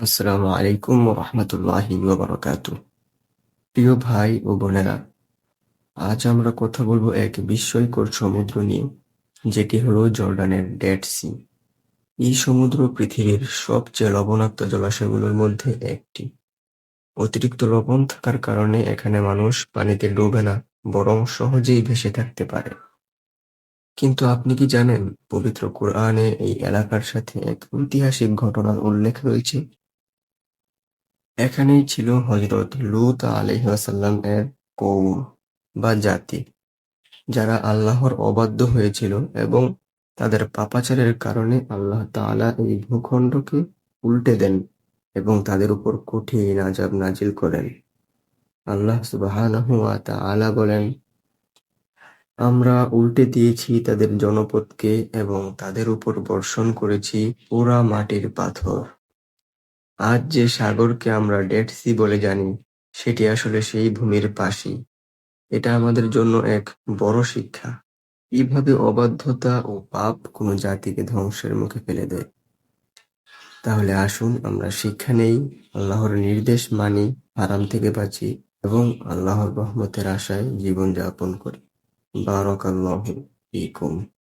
আসসালামু আলাইকুম রহমতুল্লাহি ওবরাকাতু প্রিয় ভাই ও বোনেরা, আজ আমরা কথা বলব এক বিস্ময়কর সমুদ্র নিয়ে, যেটি হলো জর্ডানের ডেড সি। এই সমুদ্র পৃথিবীর সবচেয়ে লবণাক্ত জলাশয়গুলোর মধ্যে একটি। অতিরিক্ত লবণ থাকার কারণে এখানে মানুষ পানিতে ডুবে না, বরং সহজেই ভেসে থাকতে পারে। কিন্তু আপনি কি জানেন, পবিত্র কোরআনে এই এলাকার সাথে এক ঐতিহাসিক ঘটনার উল্লেখ রয়েছে? এখানেই ছিল হযরত লূত আলাইহিসসালাম এর কওম বা জাতি, যারা আল্লাহর অবাধ্য হয়েছিল এবং তাদের পাপাচারের কারণে আল্লাহ তাআলা এই ভূখণ্ডকে উল্টে দেন এবং তাদের উপর কঠিন আযাব নাজিল করেন। আল্লাহ সুবহানাহু ওয়া তাআলা বলেন, আমরা উল্টে দিয়েছি তাদের জনপদকে এবং তাদের উপর বর্ষণ করেছি পোড়া মাটির পাথর। আজ যে সাগরকে আমরা ডেড সি বলে জানি, সেটি আসলে সেই ভূমির পাশই। এটা আমাদের জন্য এক বড় শিক্ষা, কীভাবে অবাধ্যতা ও পাপ কোনো জাতিকে ধ্বংসের মুখে ফেলে দেয়। তাহলে আসুন আমরা শিক্ষা নেই, আল্লাহর নির্দেশ মানি, হারাম থেকে বাঁচি এবং আল্লাহর রহমতের আশায় জীবন যাপন করি। বারাকাল্লাহু ফীকুম।